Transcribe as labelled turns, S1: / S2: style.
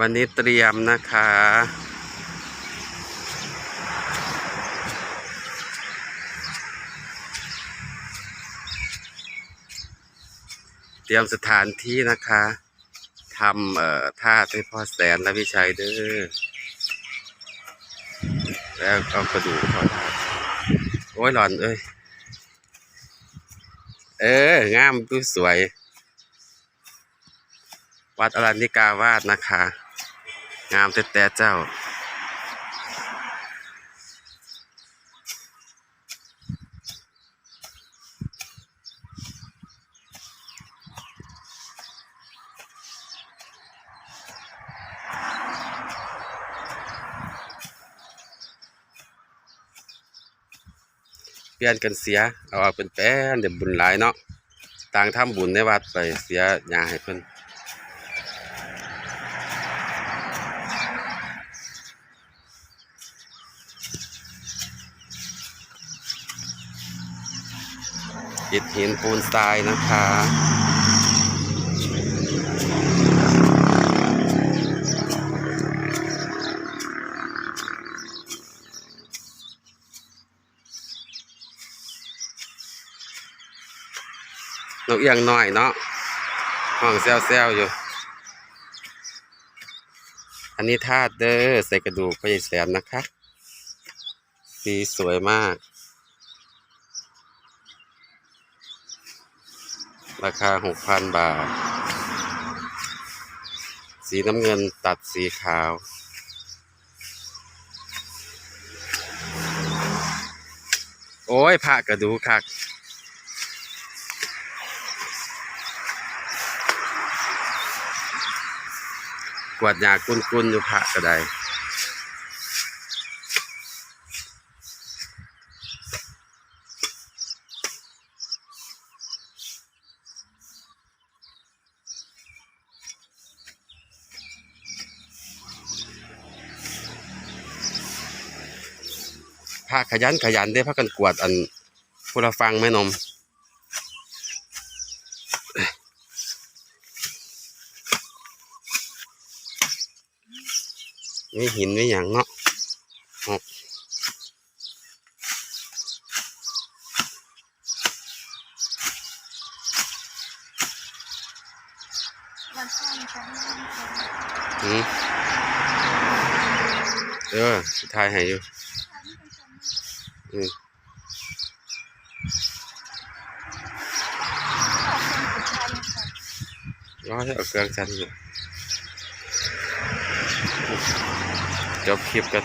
S1: วันนี้เตรียมนะคะ เตรียมสถานที่นะคะทำเอ่อท่าให้พ่อแสนและพี่ชัยเด้อแล้วก็กระดูกพ่อทาโอ้ยหลอนเอ้ย เอองามดูสวย วัดอรัญญิกาวาสนะคะ งามแต่แต่เจ้า เปลี่ยนกันเสีย เอาเอาเป็นแป้นเดี๋ยวบุญหลายเนาะต่างทำบุญในวัดไปเสียยาให้เพิ่น อิฐหินปูนทรายนะคะนกเอียงน้อยเนาะห้องแซวแซวๆอยู่ อันนี้ธาตุเด้อใส่กระดูกพระยายแสนนะคะ สีสวยมาก ราคาหกพันบาท สีน้ำเงินตัดสีขาว โอ้ยพระกระดูกคักกวาดยากุนกุนๆอยู่พระก็ได้ พระขยันขยันได้พระกันกวาดอันพุละฟังแม่นมมีหินมีอย่างเนาะออก
S2: วันข้างฉันนั่งทำ
S1: อืมเออสุดท้ายให้อยู่
S2: นสุดท้อยเอ
S1: เอาเครื่องจันอยู่จบคลิปกัน